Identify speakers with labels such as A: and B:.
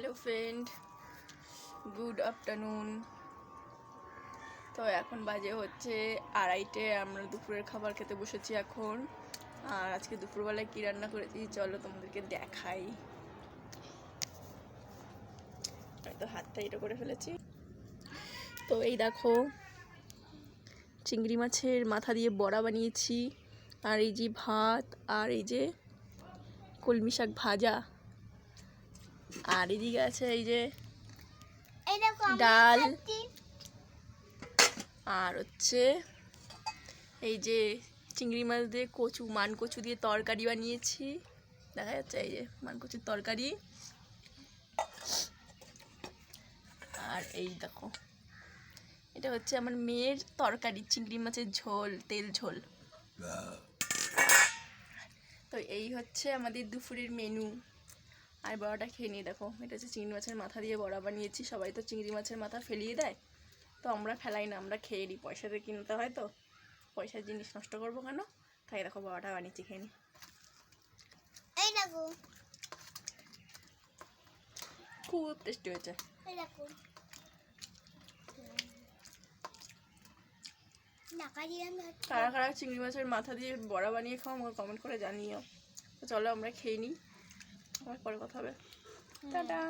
A: Hello friend, good afternoon. তো এখন বাজে হচ্ছে আড়াইটে, আমরা দুপুরের খাবার খেতে বসেছি এখন। আর আজকে দুপুরবেলায় কী রান্না করেছি চলো তোমাদেরকে দেখাই। তো হাতটা এটা করে ফেলেছি। তো এই দেখো, চিংড়ি মাছের মাথা দিয়ে বড়া বানিয়েছি। আর এই যে ভাত, আর এই যে কলমি শাক ভাজা। আর এদিকে আছে এই যে
B: এই দেখো আমরা
A: ডাল। আর হচ্ছে এই যে চিংড়ি মাছ দিয়ে কচু মান কচু দিয়ে তরকারি বানিয়েছি। দেখা যাচ্ছে এই যে মান কচুর তরকারি। আর এই দেখো এটা হচ্ছে আমার মেয়ের তরকারি চিংড়ি মাছের ঝোল তেল ঝোল। তো এই হচ্ছে আমাদের দুপুরের মেনু আর বড়াটা খেয়ে নিয়ে দেখো এটা হচ্ছে চিংড়ি মাছের মাথা দিয়ে বড়া বানিয়েছি সবাই তো চিংড়ি মাছের মাথা ফেলিয়ে দেয় তো আমরা ফেলাই না আমরা খেয়ে নিই পয়সা দিয়ে কিনতে হয় তো পয়সার জিনিস নষ্ট করব কেন? তাই দেখো বড়াটা বানিয়েছি খেয়ে নিই। খুব টেস্টি হয়েছে। কারা কারা চিংড়ি মাছের মাথা দিয়ে বড়া বানিয়ে খাও আমাকে কমেন্ট করে জানিও। তো চলো আমরা খেয়ে নিই। আবার পরে কথা হবে। টাটা।